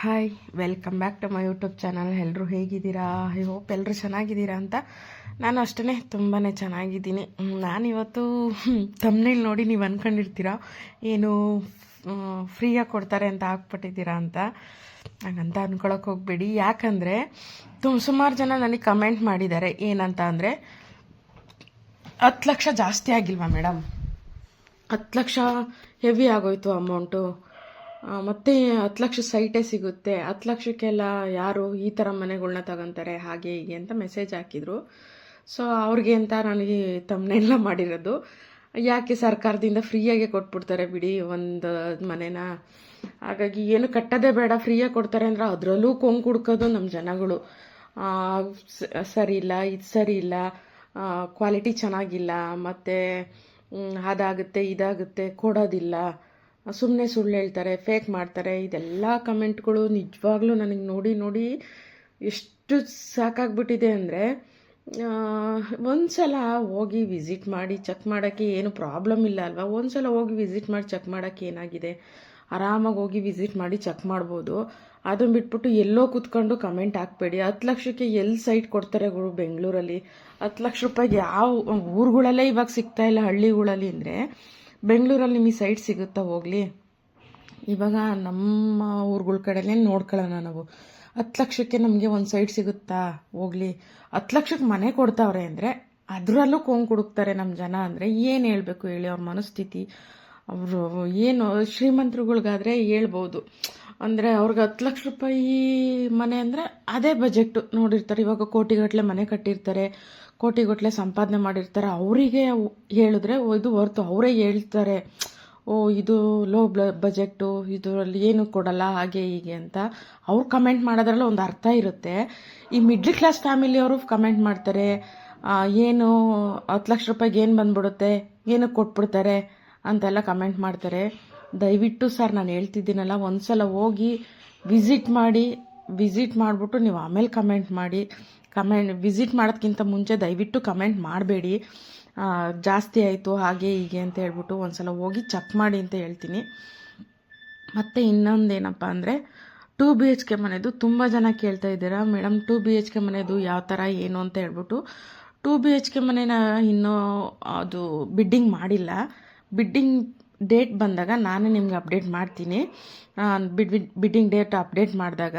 Hi welcome back to my YouTube channel ಎಲ್ಲರೂ ಹೇಗಿದ್ದೀರಾ? I hope ಎಲ್ಲರೂ ಚೆನ್ನಾಗಿದ್ದೀರಾ ಅಂತ. ನಾನು ಅಷ್ಟೇ ತುಂಬಾ ಚೆನ್ನಾಗಿದ್ದೀನಿ. ನಾನಿವತ್ತು ತಮ್ಮನೇಲಿ ನೋಡಿ ನೀವು ಅಂದ್ಕೊಂಡಿರ್ತೀರಾ ಏನು ಫ್ರೀಯಾಗಿ ಕೊಡ್ತಾರೆ ಅಂತ ಹಾಕ್ಬಿಟ್ಟಿದ್ದೀರಾ ಅಂತ. ಹಂಗಂತ ಅಂದ್ಕೊಳಕ್ಕೆ ಹೋಗಬೇಡಿ. ಯಾಕಂದರೆ ತುಂಬ ಸುಮಾರು ಜನ ನನಗೆ ಕಮೆಂಟ್ ಮಾಡಿದ್ದಾರೆ. ಏನಂತ ಅಂದರೆ, ಹತ್ತು ಲಕ್ಷ ಜಾಸ್ತಿ ಆಗಿಲ್ವಾ ಮೇಡಮ್? ಹತ್ತು ಲಕ್ಷ ಹೆವಿ ಆಗೋಯ್ತು ಅಮೌಂಟು ಮತ್ತು ಹತ್ತು ಲಕ್ಷ ಸೈಟೇ ಸಿಗುತ್ತೆ. ಹತ್ತು ಲಕ್ಷಕ್ಕೆಲ್ಲ ಯಾರು ಈ ಥರ ಮನೆಗಳನ್ನ ತಗೊತಾರೆ, ಹಾಗೆ ಹೀಗೆ ಅಂತ ಮೆಸೇಜ್ ಹಾಕಿದರು. ಸೊ ಅವ್ರಿಗೆ ಅಂತ ನನಗೆ ತಮ್ಮನೆಲ್ಲ ಮಾಡಿರೋದು. ಯಾಕೆ ಸರ್ಕಾರದಿಂದ ಫ್ರೀಯಾಗೆ ಕೊಟ್ಬಿಡ್ತಾರೆ ಬಿಡಿ ಒಂದು ಮನೇನ? ಹಾಗಾಗಿ ಏನು ಕಟ್ಟೋದೇ ಬೇಡ, ಫ್ರೀಯಾಗಿ ಕೊಡ್ತಾರೆ ಅಂದ್ರೆ ಅದರಲ್ಲೂ ಕೊಂಗ್ ಕುಡ್ಕೋದು ನಮ್ಮ ಜನಗಳು. ಸರಿ ಇಲ್ಲ, ಇದು ಸರಿ ಇಲ್ಲ ಕ್ವಾಲಿಟಿ ಚೆನ್ನಾಗಿಲ್ಲ, ಮತ್ತು ಅದಾಗುತ್ತೆ, ಇದಾಗುತ್ತೆ, ಕೊಡೋದಿಲ್ಲ. ಸುಮ್ಮನೆ ಸುಳ್ಳು ಹೇಳ್ತಾರೆ ಫೇಕ್ ಮಾಡ್ತಾರೆ, ಇದೆಲ್ಲ ಕಮೆಂಟ್ಗಳು ನಿಜವಾಗ್ಲೂ ನನಗೆ ನೋಡಿ ನೋಡಿ ಎಷ್ಟು ಸಾಕಾಗ್ಬಿಟ್ಟಿದೆ ಅಂದರೆ ಒಂದ್ಸಲ ಹೋಗಿ ವಿಸಿಟ್ ಮಾಡಿ ಚೆಕ್ ಮಾಡೋಕ್ಕೆ ಏನು ಪ್ರಾಬ್ಲಮ್ ಇಲ್ಲ ಅಲ್ವಾ? ಒಂದ್ಸಲ ಹೋಗಿ ವಿಸಿಟ್ ಮಾಡಿ ಚೆಕ್ ಮಾಡೋಕ್ಕೆ ಏನಾಗಿದೆ? ಆರಾಮಾಗಿ ಹೋಗಿ ವಿಸಿಟ್ ಮಾಡಿ ಚೆಕ್ ಮಾಡ್ಬೋದು. ಅದನ್ನು ಬಿಟ್ಬಿಟ್ಟು ಎಲ್ಲೋ ಕೂತ್ಕೊಂಡು ಕಮೆಂಟ್ ಹಾಕ್ಬೇಡಿ. ಹತ್ತು ಲಕ್ಷಕ್ಕೆ ಎಲ್ಲಿ ಸೈಟ್ ಕೊಡ್ತಾರೆ ಗುರು ಬೆಂಗಳೂರಲ್ಲಿ? ಹತ್ತು ಲಕ್ಷ ರೂಪಾಯಿಗೆ ಯಾವ ಊರುಗಳಲ್ಲೇ ಇವಾಗ ಸಿಗ್ತಾ ಇಲ್ಲ ಹಳ್ಳಿಗಳಲ್ಲಿ ಅಂದರೆ ಬೆಂಗಳೂರಲ್ಲಿ ನಿಮಗೆ ಸೈಟ್ ಸಿಗುತ್ತಾ ಹೋಗಲಿ? ಇವಾಗ ನಮ್ಮ ಊರುಗಳ ಕಡೆನೇ ನೋಡ್ಕೊಳ್ಳೋಣ ನಾವು. ಹತ್ತು ಲಕ್ಷಕ್ಕೆ ನಮಗೆ ಒಂದು ಸೈಟ್ ಸಿಗುತ್ತಾ? ಹೋಗ್ಲಿ. ಹತ್ತು ಲಕ್ಷಕ್ಕೆ ಮನೆ ಕೊಡ್ತಾವ್ರೆ ಅಂದರೆ ಅದರಲ್ಲೂ ಕೊಂಗ್ ಕುಡುಕ್ತಾರೆ ನಮ್ಮ ಜನ ಅಂದರೆ ಏನು ಹೇಳಬೇಕು ಹೇಳಿ ಅವ್ರ ಮನಸ್ಥಿತಿ? ಅವರು ಏನು ಶ್ರೀಮಂತರುಗಳಿಗಾದರೆ ಹೇಳ್ಬೋದು. ಅಂದರೆ ಅವ್ರಿಗೆ ಹತ್ತು ಲಕ್ಷ ರೂಪಾಯಿ ಮನೆ ಅಂದರೆ ಅದೇ ಬಜೆಟ್ಟು ನೋಡಿರ್ತಾರೆ, ಇವಾಗ ಕೋಟಿಗಟ್ಟಲೆ ಮನೆ ಕಟ್ಟಿರ್ತಾರೆ. ಕೋಟಿಗಟ್ಟಲೆ ಸಂಪಾದನೆ ಮಾಡಿರ್ತಾರೆ. ಅವರಿಗೆ ಹೇಳಿದ್ರೆ ಇದು ಹೊರ್ತು ಅವರೇ ಹೇಳ್ತಾರೆ. ಓ, ಇದು ಲೋ ಬ್ಲ ಬಜೆಟ್ಟು ಇದರಲ್ಲಿ ಏನು ಕೊಡಲ್ಲ, ಹಾಗೆ ಹೀಗೆ ಅಂತ. ಅವ್ರು ಕಮೆಂಟ್ ಮಾಡೋದ್ರಲ್ಲಿ ಒಂದು ಅರ್ಥ ಇರುತ್ತೆ. ಈ ಮಿಡ್ಲ್ ಕ್ಲಾಸ್ ಫ್ಯಾಮಿಲಿಯವರು ಕಮೆಂಟ್ ಮಾಡ್ತಾರೆ ಏನು ಹತ್ತು ಲಕ್ಷ ರೂಪಾಯಿಗೆ ಏನು ಬಂದ್ಬಿಡುತ್ತೆ ಏನಕ್ಕೆ ಕೊಟ್ಬಿಡ್ತಾರೆ ಅಂತೆಲ್ಲ ಕಮೆಂಟ್ ಮಾಡ್ತಾರೆ. ದಯವಿಟ್ಟು ಸರ್, ನಾನು ಹೇಳ್ತಿದ್ದೀನಲ್ಲ ಒಂದು ಸಲ ಹೋಗಿ ವಿಸಿಟ್ ಮಾಡಿ ವಿಸಿಟ್ ಮಾಡಿಬಿಟ್ಟು ನೀವು ಆಮೇಲೆ ಕಮೆಂಟ್ ಮಾಡಿ. ಕಮೆಂಟ್, ವಿಸಿಟ್ ಮಾಡೋದಕ್ಕಿಂತ ಮುಂಚೆ ದಯವಿಟ್ಟು ಕಮೆಂಟ್ ಮಾಡಬೇಡಿ. ಜಾಸ್ತಿ ಆಯಿತು, ಹಾಗೆ ಹೀಗೆ ಅಂತ ಹೇಳ್ಬಿಟ್ಟು ಒಂದ್ಸಲ ಹೋಗಿ ಚೆಕ್ ಮಾಡಿ ಅಂತ ಹೇಳ್ತೀನಿ. ಮತ್ತು ಇನ್ನೊಂದೇನಪ್ಪ ಅಂದರೆ, ಟೂ ಬಿ ಎಚ್ ಕೆ ಮನೆದು ತುಂಬ ಜನ ಕೇಳ್ತಾ ಇದ್ದೀರಾ madam two B H K ಮನೆದು ಯಾವ ಥರ ಏನು ಅಂತ ಹೇಳ್ಬಿಟ್ಟು. ಟೂ ಬಿ ಎಚ್ ಕೆ ಮನೇನ ಇನ್ನೂ ಅದು ಬಿಡ್ಡಿಂಗ್ ಮಾಡಿಲ್ಲ. ಬಿಡ್ಡಿಂಗ್ ಡೇಟ್ ಬಂದಾಗ ನಾನೇ ನಿಮ್ಗೆ ಅಪ್ಡೇಟ್ ಮಾಡ್ತೀನಿ. ಬಿಡ್- ಬಿಡ್ಡಿಂಗ್ ಡೇಟ್ ಅಪ್ಡೇಟ್ ಮಾಡಿದಾಗ.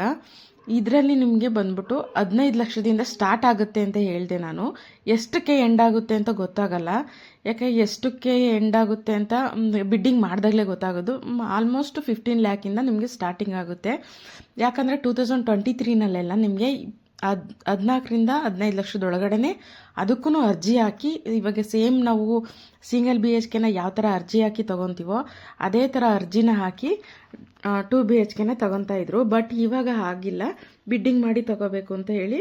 ಇದರಲ್ಲಿ ನಿಮಗೆ ಬಂದ್ಬಿಟ್ಟು ಹದಿನೈದು ಲಕ್ಷದಿಂದ ಸ್ಟಾರ್ಟ್ ಆಗುತ್ತೆ ಅಂತ ಹೇಳಿದೆ ನಾನು. ಎಷ್ಟಕ್ಕೆ ಎಂಡ್ ಆಗುತ್ತೆ ಅಂತ ಗೊತ್ತಾಗಲ್ಲ. ಯಾಕೆ ಎಷ್ಟಕ್ಕೆ ಎಂಡ್ ಆಗುತ್ತೆ ಅಂತ ಬಿಡ್ಡಿಂಗ್ ಮಾಡಿದಾಗಲೇ ಗೊತ್ತಾಗೋದು. ಆಲ್ಮೋಸ್ಟ್ ಫಿಫ್ಟೀನ್ ಲ್ಯಾಕಿಂದ ನಿಮಗೆ ಸ್ಟಾರ್ಟಿಂಗ್ ಆಗುತ್ತೆ. ಯಾಕಂದರೆ ಟೂ ತೌಸಂಡ್ ಟ್ವೆಂಟಿ ತ್ರೀನಲ್ಲೆಲ್ಲ ನಿಮಗೆ ಹದ್ ಹದಿನಾಲ್ಕರಿಂದ ಹದಿನೈದು ಲಕ್ಷದೊಳಗಡೆ ಅದಕ್ಕೂ ಅರ್ಜಿ ಹಾಕಿ, ಇವಾಗ ಸೇಮ್ ನಾವು ಸಿಂಗಲ್ ಬಿ ಎಚ್ ಕೆನ ಯಾವ ಥರ ಅರ್ಜಿ ಹಾಕಿ ತೊಗೊತೀವೋ ಅದೇ ಥರ ಅರ್ಜಿನ ಹಾಕಿ ಟೂ ಬಿ ಎಚ್ ಕೆನ ತೊಗೊತಾ ಇದ್ರು. ಬಟ್ ಇವಾಗ ಆಗಿಲ್ಲ ಬಿಡ್ಡಿಂಗ್ ಮಾಡಿ ತಗೋಬೇಕು ಅಂತ ಹೇಳಿ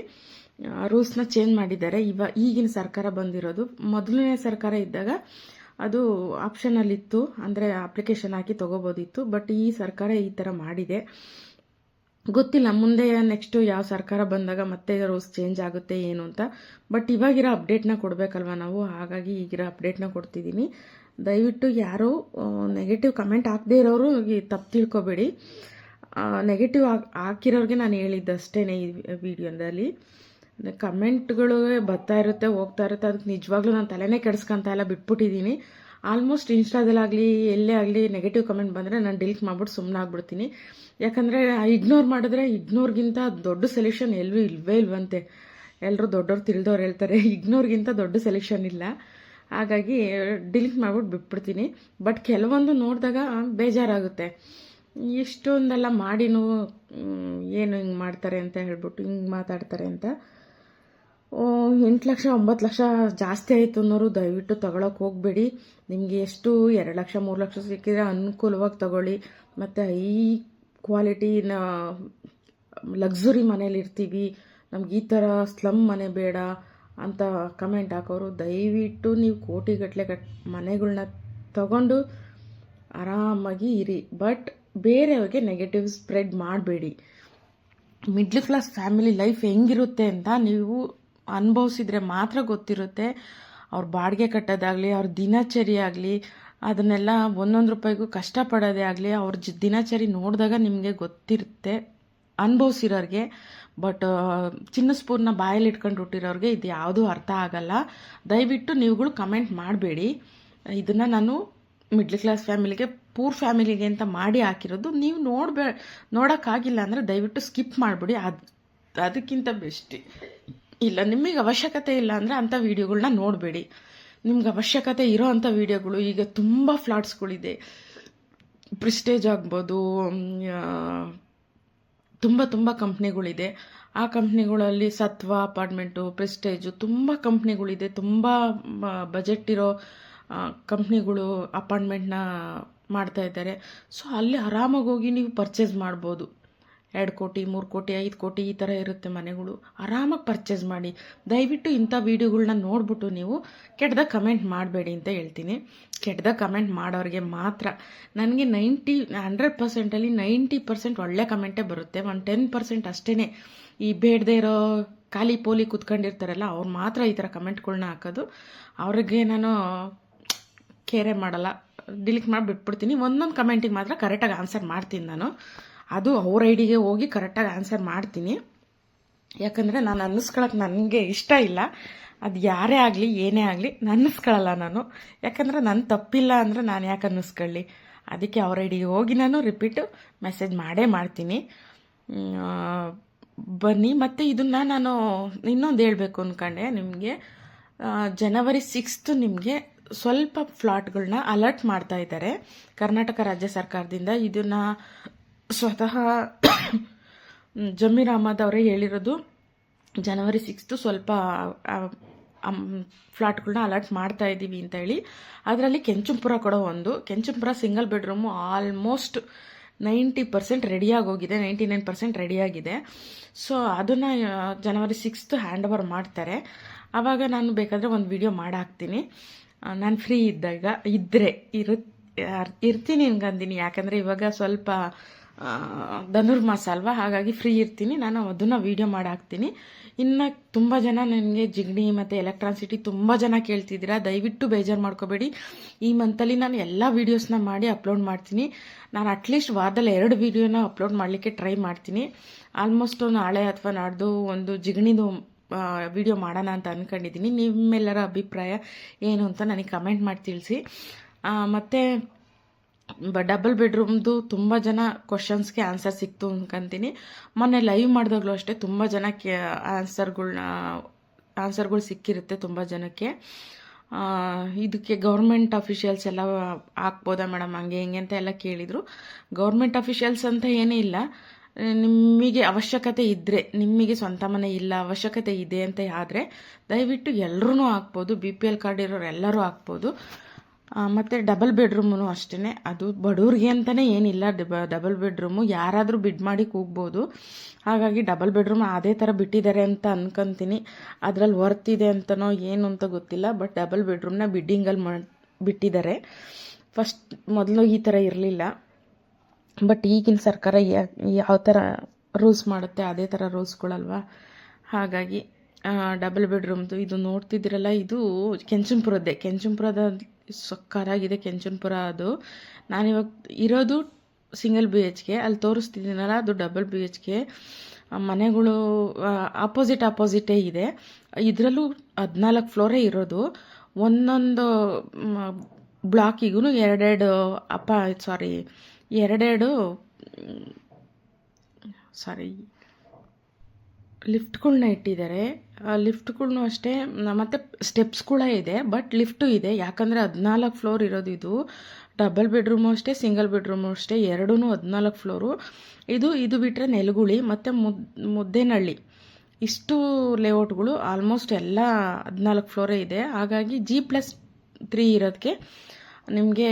ರೂಲ್ಸ್ನ ಚೇಂಜ್ ಮಾಡಿದ್ದಾರೆ. ಇವ, ಈಗಿನ ಸರ್ಕಾರ ಬಂದಿರೋದು. ಮೊದಲನೇ ಸರ್ಕಾರ ಇದ್ದಾಗ ಅದು ಆಪ್ಷನಲ್ಲಿತ್ತು ಅಂದರೆ ಅಪ್ಲಿಕೇಶನ್ ಹಾಕಿ ತೊಗೋಬೋದಿತ್ತು. ಬಟ್ ಈ ಸರ್ಕಾರ ಈ ಥರ ಮಾಡಿದೆ. ಗೊತ್ತಿಲ್ಲ, ಮುಂದೆ ನೆಕ್ಸ್ಟು ಯಾವ ಸರ್ಕಾರ ಬಂದಾಗ ಮತ್ತೆ ರೂಲ್ಸ್ ಚೇಂಜ್ ಆಗುತ್ತೆ ಏನು ಅಂತ. ಬಟ್ ಇವಾಗಿರೋ ಅಪ್ಡೇಟ್ನ ಕೊಡಬೇಕಲ್ವ ನಾವು? ಹಾಗಾಗಿ ಈಗಿರೋ ಅಪ್ಡೇಟ್ನ ಕೊಡ್ತಿದ್ದೀನಿ ದಯವಿಟ್ಟು ಯಾರೂ ನೆಗೆಟಿವ್ ಕಮೆಂಟ್ ಹಾಕದೇ ಇರೋರು ತಪ್ಪು ತಿಳ್ಕೊಬೇಡಿ. ನೆಗೆಟಿವ್ ಹಾಕಿರೋರಿಗೆ ನಾನು ಹೇಳಿದ್ದಷ್ಟೇ ಈ ವಿಡಿಯೋದಲ್ಲಿ. ಕಮೆಂಟ್ಗಳು ಬರ್ತಾ ಇರುತ್ತೆ, ಹೋಗ್ತಾ ಇರುತ್ತೆ. ಅದಕ್ಕೆ ನಿಜವಾಗ್ಲೂ ನಾನು ತಲೆನೇ ಕೆಡಿಸ್ಕೊಂತ ಎಲ್ಲ ಬಿಟ್ಬಿಟ್ಟಿದ್ದೀನಿ ಆಲ್ಮೋಸ್ಟ್ ಇನ್ಸ್ಟಾದಲ್ಲಾಗಲಿ ಎಲ್ಲೇ ಆಗಲಿ ನೆಗೆಟಿವ್ ಕಮೆಂಟ್ ಬಂದರೆ ನಾನು ಡಿಲೀಟ್ ಮಾಡ್ಬಿಟ್ಟು ಸುಮ್ಮನೆ ಆಗ್ಬಿಡ್ತೀನಿ. ಯಾಕಂದರೆ ಇಗ್ನೋರ್ ಮಾಡಿದ್ರೆ ಇಗ್ನೋರ್ಗಿಂತ ದೊಡ್ಡ ಸೊಲ್ಯೂಷನ್ ಎಲ್ಲೂ ಇಲ್ವೇ ಇಲ್ವಂತೆ. ಎಲ್ಲರೂ ದೊಡ್ಡವ್ರು ತಿಳಿದವ್ರು ಹೇಳ್ತಾರೆ ಇಗ್ನೋರ್ಗಿಂತ ದೊಡ್ಡ ಸೊಲ್ಯೂಷನ್ ಇಲ್ಲ. ಹಾಗಾಗಿ ಡಿಲೀಟ್ ಮಾಡ್ಬಿಟ್ಟು ಬಿಟ್ಬಿಡ್ತೀನಿ. ಬಟ್ ಕೆಲವೊಂದು ನೋಡಿದಾಗ ಬೇಜಾರಾಗುತ್ತೆ. ಇಷ್ಟೊಂದೆಲ್ಲ ಮಾಡಿನೂ ಏನು ಹಿಂಗೆ ಮಾಡ್ತಾರೆ ಅಂತ ಹೇಳ್ಬಿಟ್ಟು ಹಿಂಗೆ ಮಾತಾಡ್ತಾರೆ ಅಂತ. ಎಂಟು ಲಕ್ಷ, ಒಂಬತ್ತು ಲಕ್ಷ ಜಾಸ್ತಿ ಆಯಿತು ಅನ್ನೋರು ದಯವಿಟ್ಟು ತಗೊಳಕ್ಕೆ ಹೋಗಬೇಡಿ. ನಿಮಗೆ ಎಷ್ಟು, ಎರಡು ಲಕ್ಷ, ಮೂರು ಲಕ್ಷ ಸಿಕ್ಕಿದ್ರೆ ಅನುಕೂಲವಾಗಿ ತಗೊಳ್ಳಿ. ಮತ್ತು ಈ ಕ್ವಾಲಿಟಿನ ಲಕ್ಸುರಿ ಮನೇಲಿ ಇರ್ತೀವಿ. ನಮ್ಗೆ ಈ ಥರ ಸ್ಲಮ್ ಮನೆ ಬೇಡ ಅಂತ ಕಮೆಂಟ್ ಹಾಕೋರು. ದಯವಿಟ್ಟು ನೀವು ಕೋಟಿಗಟ್ಟಲೆ ಕಟ್ ಮನೆಗಳನ್ನ ತಗೊಂಡು ಆರಾಮಾಗಿ ಇರಿ. ಬಟ್ ಬೇರೆಯವ್ರಿಗೆ ನೆಗೆಟಿವ್ ಸ್ಪ್ರೆಡ್ ಮಾಡಬೇಡಿ. ಮಿಡ್ಲ್ ಕ್ಲಾಸ್ ಫ್ಯಾಮಿಲಿ ಲೈಫ್ ಹೆಂಗಿರುತ್ತೆ ಅಂತ ನೀವು ಅನುಭವಿಸಿದ್ರೆ ಮಾತ್ರ ಗೊತ್ತಿರುತ್ತೆ. ಅವ್ರ ಬಾಡಿಗೆ ಕಟ್ಟೋದಾಗಲಿ, ಅವ್ರ ದಿನಚರಿ ಆಗಲಿ ಅದನ್ನೆಲ್ಲ ಒಂದೊಂದು ರೂಪಾಯಿಗೂ ಕಷ್ಟಪಡೋದೇ ಆಗಲಿ, ಅವ್ರ ಜಿ ದಿನಚರಿ ನೋಡಿದಾಗ ನಿಮಗೆ ಗೊತ್ತಿರುತ್ತೆ, ಅನುಭವಿಸಿರೋರಿಗೆ. ಬಟ್ ಚಿನ್ನ ಸ್ಪೂರ್ನ ಬಾಯಲ್ಲಿ ಇಟ್ಕೊಂಡು ಹುಟ್ಟಿರೋರಿಗೆ ಇದು ಯಾವುದೂ ಅರ್ಥ ಆಗಲ್ಲ. ದಯವಿಟ್ಟು ನೀವುಗಳು ಕಮೆಂಟ್ ಮಾಡಬೇಡಿ. ಇದನ್ನು ನಾನು ಮಿಡ್ಲ್ ಕ್ಲಾಸ್ ಫ್ಯಾಮಿಲಿಗೆ, ಪೂರ್ ಫ್ಯಾಮಿಲಿಗೆ ಅಂತ ಮಾಡಿ ಹಾಕಿರೋದು. ನೀವು ನೋಡ್ಬೇ, ನೋಡೋಕ್ಕಾಗಿಲ್ಲ ಅಂದರೆ ದಯವಿಟ್ಟು ಸ್ಕಿಪ್ ಮಾಡಿಬಿಡಿ. ಅದು, ಅದಕ್ಕಿಂತ ಬೆಸ್ಟ್. ಇಲ್ಲ ನಿಮಗೆ ಅವಶ್ಯಕತೆ ಇಲ್ಲ ಅಂದರೆ ಅಂಥ ವೀಡಿಯೋಗಳನ್ನ ನೋಡಬೇಡಿ. ನಿಮ್ಗೆ ಅವಶ್ಯಕತೆ ಇರೋ ಅಂಥ ವೀಡಿಯೋಗಳು, ಈಗ ತುಂಬ ಫ್ಲಾಟ್ಸ್ಗಳಿದೆ. ಪ್ರಿಸ್ಟೇಜ್ ಆಗ್ಬೋದು ತುಂಬ ತುಂಬ ಕಂಪ್ನಿಗಳಿದೆ. ಆ ಕಂಪ್ನಿಗಳಲ್ಲಿ ಸತ್ವ, ಅಪಾರ್ಟ್ಮೆಂಟು, ಪ್ರಿಸ್ಟೇಜು ತುಂಬ ಕಂಪ್ನಿಗಳಿದೆ. ತುಂಬ ಬಜೆಟ್ ಇರೋ ಕಂಪ್ನಿಗಳು ಅಪಾರ್ಟ್ಮೆಂಟ್ನ ಮಾಡ್ತಾ ಇದ್ದಾರೆ. ಸೊ, ಅಲ್ಲಿ ಆರಾಮಾಗಿ ಹೋಗಿ ನೀವು ಪರ್ಚೇಸ್ ಮಾಡ್ಬೋದು. ಎರಡು ಕೋಟಿ, ಮೂರು ಕೋಟಿ, ಐದು ಕೋಟಿ ಈ ಥರ ಇರುತ್ತೆ ಮನೆಗಳು. ಆರಾಮಾಗಿ ಪರ್ಚೇಸ್ ಮಾಡಿ. ದಯವಿಟ್ಟು ಇಂಥ ವೀಡಿಯೋಗಳನ್ನ ನೋಡ್ಬಿಟ್ಟು ನೀವು ಕೆಟ್ಟದಾಗ ಕಮೆಂಟ್ ಮಾಡಬೇಡಿ ಅಂತ ಹೇಳ್ತೀನಿ. ಕೆಟ್ಟದಾಗ ಕಮೆಂಟ್ ಮಾಡೋರಿಗೆ ಮಾತ್ರ. ನನಗೆ ನೈಂಟಿ ಹಂಡ್ರೆಡ್ ಪರ್ಸೆಂಟಲ್ಲಿ ನೈಂಟಿ ಪರ್ಸೆಂಟ್ ಒಳ್ಳೆ ಕಮೆಂಟೇ ಬರುತ್ತೆ. ಒಂದು ಟೆನ್ ಪರ್ಸೆಂಟ್ ಅಷ್ಟೇ ಈ ಬೇಡದೇ ಇರೋ ಖಾಲಿ ಪೋಲಿ ಕೂತ್ಕೊಂಡಿರ್ತಾರಲ್ಲ, ಅವ್ರು ಮಾತ್ರ ಈ ಥರ ಕಮೆಂಟ್ಗಳನ್ನ ಹಾಕೋದು. ಅವ್ರಿಗೆ ನಾನು ಕೇರೆ ಮಾಡಲ್ಲ. ಡಿಲೀಟ್ ಮಾಡಿ ಬಿಟ್ಬಿಡ್ತೀನಿ ಒಂದೊಂದು ಕಮೆಂಟಿಗೆ ಮಾತ್ರ ಕರೆಕ್ಟಾಗಿ ಆನ್ಸರ್ ಮಾಡ್ತೀನಿ ನಾನು. ಅದು ಅವ್ರ ಐಡಿಗೆ ಹೋಗಿ ಕರೆಕ್ಟಾಗಿ ಆನ್ಸರ್ ಮಾಡ್ತೀನಿ. ಯಾಕಂದರೆ ನಾನು ಅನ್ನಿಸ್ಕೊಳಕ್ಕೆ ನನಗೆ ಇಷ್ಟ ಇಲ್ಲ. ಅದು ಯಾರೇ ಆಗಲಿ, ಏನೇ ಆಗಲಿ ಅನ್ನಿಸ್ಕೊಳ್ಳಲ್ಲ ನಾನು. ಯಾಕಂದರೆ ನನ್ನ ತಪ್ಪಿಲ್ಲ ಅಂದರೆ ನಾನು ಯಾಕೆ ಅನ್ನಿಸ್ಕೊಳ್ಳಿ? ಅದಕ್ಕೆ ಅವ್ರ ಐಡಿಗೆ ಹೋಗಿ ನಾನು ರಿಪೀಟು ಮೆಸೇಜ್ ಮಾಡೇ ಮಾಡ್ತೀನಿ. ಬನ್ನಿ, ಮತ್ತು ಇದನ್ನು ನಾನು ಇನ್ನೊಂದು ಹೇಳಬೇಕು ಅಂದ್ಕೊಂಡೆ ನಿಮಗೆ. ಜನವರಿ ಸಿಕ್ಸ್ತ್ ನಿಮಗೆ ಸ್ವಲ್ಪ ಫ್ಲಾಟ್ಗಳನ್ನ ಅಲರ್ಟ್ ಮಾಡ್ತಾ ಇದ್ದಾರೆ. ಕರ್ನಾಟಕ ರಾಜ್ಯ ಸರ್ಕಾರದಿಂದ ಇದನ್ನು ಸ್ವತಃ ಜಮೀರ್ ಅಹಮದ್ ಅವರೇ ಹೇಳಿರೋದು, ಜನವರಿ ಸಿಕ್ಸ್ತು ಸ್ವಲ್ಪ ಫ್ಲಾಟ್ಗಳನ್ನ ಅಲರ್ಟ್ ಮಾಡ್ತಾ ಇದ್ದೀವಿ ಅಂತ ಹೇಳಿ. ಅದರಲ್ಲಿ ಕೆಂಚುಂಪುರ ಕೂಡ ಒಂದು. Kenchumpura single bedroom almost ninety percent ರೆಡಿಯಾಗಿ ಹೋಗಿದೆ ನೈಂಟಿ ನೈನ್ ಪರ್ಸೆಂಟ್ ರೆಡಿಯಾಗಿದೆ ಸೊ ಅದನ್ನು ಜನವರಿ ಸಿಕ್ಸ್ತ್ ಹ್ಯಾಂಡ್ ಓವರ್ ಮಾಡ್ತಾರೆ. ಆವಾಗ ನಾನು ಬೇಕಾದರೆ ಒಂದು ವಿಡಿಯೋ ಮಾಡಾಕ್ತೀನಿ. ನಾನು ಫ್ರೀ ಇದ್ದಾಗ ಇದ್ದರೆ ಇರು ಇರ್ತೀನಿ ಅನ್ಕಂತೀನಿ ಯಾಕಂದರೆ ಇವಾಗ ಸ್ವಲ್ಪ ಧನುರ್ಮಾಸ ಅಲ್ವಾ ಹಾಗಾಗಿ ಫ್ರೀ ಇರ್ತೀನಿ. ನಾನು ಅದನ್ನು ವೀಡಿಯೋ ಮಾಡಿ ಹಾಕ್ತೀನಿ ಇನ್ನು ತುಂಬ ಜನ ನನಗೆ ಜಿಗ್ಣಿ ಮತ್ತು ಎಲೆಕ್ಟ್ರಾನ್ಸಿಟಿ ತುಂಬ ಜನ ಕೇಳ್ತಿದ್ದೀರಾ. ದಯವಿಟ್ಟು ಬೇಜಾರು ಮಾಡ್ಕೋಬೇಡಿ. ಈ ಮಂತಲ್ಲಿ ನಾನು ಎಲ್ಲ ವೀಡಿಯೋಸ್ನ ಮಾಡಿ ಅಪ್ಲೋಡ್ ಮಾಡ್ತೀನಿ. ನಾನು ಅಟ್ಲೀಸ್ಟ್ ವಾರದಲ್ಲಿ ಎರಡು ವೀಡಿಯೋನ ಅಪ್ಲೋಡ್ ಮಾಡಲಿಕ್ಕೆ ಟ್ರೈ ಮಾಡ್ತೀನಿ. ಆಲ್ಮೋಸ್ಟ್ ನಾಳೆ ಅಥವಾ ನಾಡ್ದು ಒಂದು ಜಿಗಣಿದು ವಿಡಿಯೋ ಮಾಡೋಣ ಅಂತ ಅಂದ್ಕೊಂಡಿದ್ದೀನಿ ನಿಮ್ಮೆಲ್ಲರ ಅಭಿಪ್ರಾಯ ಏನು ಅಂತ ನನಗೆ ಕಮೆಂಟ್ ಮಾಡಿ ತಿಳಿಸಿ. ಮತ್ತು ಬ ಡಬಲ್ ಬೆಡ್ರೂಮ್ದು ತುಂಬ ಜನ ಕ್ವಶನ್ಸ್ಗೆ ಆನ್ಸರ್ ಸಿಕ್ತು ಅನ್ಕೊಂತೀನಿ. ಮೊನ್ನೆ ಲೈವ್ ಮಾಡಿದಾಗಲೂ ಅಷ್ಟೇ ತುಂಬ ಜನ ಕೆ ಆನ್ಸರ್ಗಳನ್ನ ಆನ್ಸರ್ಗಳು ಸಿಕ್ಕಿರುತ್ತೆ ತುಂಬ ಜನಕ್ಕೆ. ಇದಕ್ಕೆ ಗೌರ್ಮೆಂಟ್ ಅಫಿಷಿಯಲ್ಸ್ ಎಲ್ಲ ಹಾಕ್ಬೋದಾ ಮೇಡಮ್ ಹಂಗೆ ಹಿಂಗೆ ಅಂತ ಎಲ್ಲ ಕೇಳಿದರು. ಗೌರ್ಮೆಂಟ್ ಅಫಿಷಿಯಲ್ಸ್ ಅಂತ ಏನೂ ಇಲ್ಲ. ನಿಮಗೆ ಅವಶ್ಯಕತೆ ಇದ್ದರೆ ನಿಮಗೆ ಸ್ವಂತ ಮನೆ ಇಲ್ಲ, ಅವಶ್ಯಕತೆ ಇದೆ ಅಂತ ಆದರೆ ದಯವಿಟ್ಟು ಎಲ್ಲರೂ ಹಾಕ್ಬೋದು. ಬಿ ಪಿ ಎಲ್ ಕಾರ್ಡ್ ಇರೋರು ಎಲ್ಲರೂ ಹಾಕ್ಬೋದು. ಮತ್ತೆ ಡಬಲ್ ಬೆಡ್ರೂಮು ಅಷ್ಟೇ ಅದು ಬಡವ್ರಿಗೆ ಅಂತಲೇ ಏನಿಲ್ಲ. ಡಬ ಡಬಲ್ ಬೆಡ್ರೂಮು ಯಾರಾದರೂ ಬಿಡ್ ಮಾಡಿ ಕೂಗ್ಬೋದು. ಹಾಗಾಗಿ ಡಬಲ್ ಬೆಡ್ರೂಮ್ ಅದೇ ಥರ ಬಿಟ್ಟಿದ್ದಾರೆ ಅಂತ ಅನ್ಕಂತೀನಿ. ಅದರಲ್ಲಿ ವರ್ತ್ ಇದೆ ಅಂತನೋ ಏನು ಅಂತ ಗೊತ್ತಿಲ್ಲ. ಬಟ್ ಡಬಲ್ ಬೆಡ್ರೂಮ್ನ ಬಿಡ್ಡಿಂಗಲ್ಲಿ ಮಾಡಿ ಬಿಟ್ಟಿದ್ದಾರೆ. ಫಸ್ಟ್ ಮೊದಲು ಈ ಥರ ಇರಲಿಲ್ಲ. ಬಟ್ ಈಗಿನ ಸರ್ಕಾರ ಯಾವ ಥರ ರೂಲ್ಸ್ ಮಾಡುತ್ತೆ ಅದೇ ಥರ ರೂಲ್ಸ್ಗಳಲ್ವಾ ಹಾಗಾಗಿ ಡಬಲ್ ಬೆಡ್ರೂಮ್ದು ಇದು ನೋಡ್ತಿದ್ದೀರಲ್ಲ, ಇದು ಕೆಂಚನಪುರದ್ದೇ ಕೆಂಚನಪುರದ ಸಕ್ಕರಾಗಿದೆ ಕೆಂಚನಪುರ ಅದು. ನಾನಿವಾಗ ಇರೋದು ಸಿಂಗಲ್ ಬಿ ಎಚ್ ಕೆ ಅಲ್ಲಿ ತೋರಿಸ್ತಿದ್ದೀನಲ್ಲ ಅದು ಡಬಲ್ ಬಿ ಎಚ್ ಕೆ ಮನೆಗಳು ಆಪೋಸಿಟ್ ಆಪೋಸಿಟೇ ಇದೆ. ಇದರಲ್ಲೂ ಹದಿನಾಲ್ಕು ಫ್ಲೋರೇ ಇರೋದು. ಒಂದೊಂದು ಬ್ಲಾಕಿಗೂ ಎರಡೆರಡು ಅಪ್ಪ ಸಾರಿ ಎರಡೆರಡು ಸಾರಿ ಲಿಫ್ಟ್ಗಳ್ನ ಇಟ್ಟಿದ್ದಾರೆ. ಲಿಫ್ಟ್ಗಳ್ನು ಅಷ್ಟೇ ಮತ್ತೆ ಸ್ಟೆಪ್ಸ್ ಕೂಡ ಇದೆ ಬಟ್ ಲಿಫ್ಟು ಇದೆ. ಯಾಕಂದರೆ ಹದಿನಾಲ್ಕು ಫ್ಲೋರ್ ಇರೋದು ಇದು. ಡಬಲ್ ಬೆಡ್ರೂಮು ಅಷ್ಟೇ ಸಿಂಗಲ್ ಬೆಡ್ರೂಮು ಅಷ್ಟೇ ಎರಡೂ ಹದಿನಾಲ್ಕು ಫ್ಲೋರು ಇದು ಇದು ಬಿಟ್ಟರೆ ನೆಲಗುಳಿ, ಮತ್ತು ಮುದ್, ಮುದ್ದೇನಹಳ್ಳಿ. ಇಷ್ಟು ಲೇಔಟ್ಗಳು ಆಲ್ಮೋಸ್ಟ್ ಎಲ್ಲ ಹದಿನಾಲ್ಕು ಫ್ಲೋರೇ ಇದೆ. ಹಾಗಾಗಿ ಜಿ ಪ್ಲಸ್ ತ್ರೀ ಇರೋದಕ್ಕೆ ನಿಮಗೆ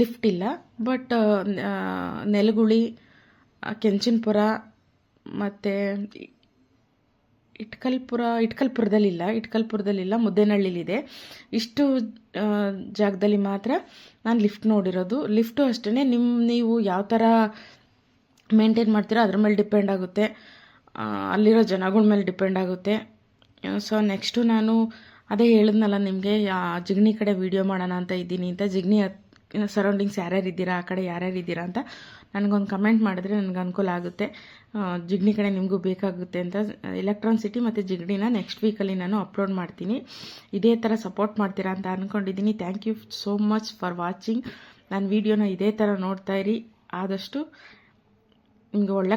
ಲಿಫ್ಟ್ ಇಲ್ಲ. ಬಟ್ ನೆಲಗುಳಿ ಕೆಂಚನಪುರ, ಮತ್ತು ಇಟ್ಕಲ್ಪುರ, ಇಟ್ಕಲ್ಪುರದಲ್ಲಿಲ್ಲ ಇಟ್ಕಲ್ಪುರದಲ್ಲಿಲ್ಲ, ಮುದ್ದೇನಹಳ್ಳಿಲಿದೆ. ಇಷ್ಟು ಜಾಗದಲ್ಲಿ ಮಾತ್ರ ನಾನು ಲಿಫ್ಟ್ ನೋಡಿರೋದು. ಲಿಫ್ಟು ಅಷ್ಟೇ ನಿಮ್ಮ ನೀವು ಯಾವ ಥರ ಮೇಂಟೈನ್ ಮಾಡ್ತೀರೋ ಅದ್ರ ಮೇಲೆ ಡಿಪೆಂಡ್ ಆಗುತ್ತೆ. ಅಲ್ಲಿರೋ ಜನಗಳ ಮೇಲೆ ಡಿಪೆಂಡ್ ಆಗುತ್ತೆ. ಸೊ, ನೆಕ್ಸ್ಟು ನಾನು ಅದೇ ಹೇಳಿದ್ನಲ್ಲ ನಿಮಗೆ ಜಿಗಣಿ ಕಡೆ ವೀಡಿಯೋ ಮಾಡೋಣ ಅಂತ ಇದ್ದೀನಿ ಅಂತ. ಜಿಗಣಿ ಸರೌಂಡಿಂಗ್ಸ್ ಯಾರ್ಯಾರು ಇದ್ದೀರಾ, ಆ ಕಡೆ ಯಾರ್ಯಾರು ಇದ್ದೀರಾ ಅಂತ ನನಗೊಂದು ಕಮೆಂಟ್ ಮಾಡಿದ್ರೆ ನನಗೆ ಅನುಕೂಲ ಆಗುತ್ತೆ. ಜಿಗಣಿ ಕಡೆ ನಿಮಗೂ ಬೇಕಾಗುತ್ತೆ ಅಂತ. ಎಲೆಕ್ಟ್ರಾನ್ ಸಿಟಿ ಮತ್ತು ಜಿಗ್ಡಿನ ನೆಕ್ಸ್ಟ್ ವೀಕಲ್ಲಿ ನಾನು ಅಪ್ಲೋಡ್ ಮಾಡ್ತೀನಿ. ಇದೇ ಥರ ಸಪೋರ್ಟ್ ಮಾಡ್ತೀರಾ ಅಂತ ಅಂದ್ಕೊಂಡಿದ್ದೀನಿ thank you so much for watching ನಾನು ವೀಡಿಯೋನ ಇದೇ ಥರ ನೋಡ್ತಾ ಇರಿ. ಆದಷ್ಟು ನಿಮಗೆ ಒಳ್ಳೆ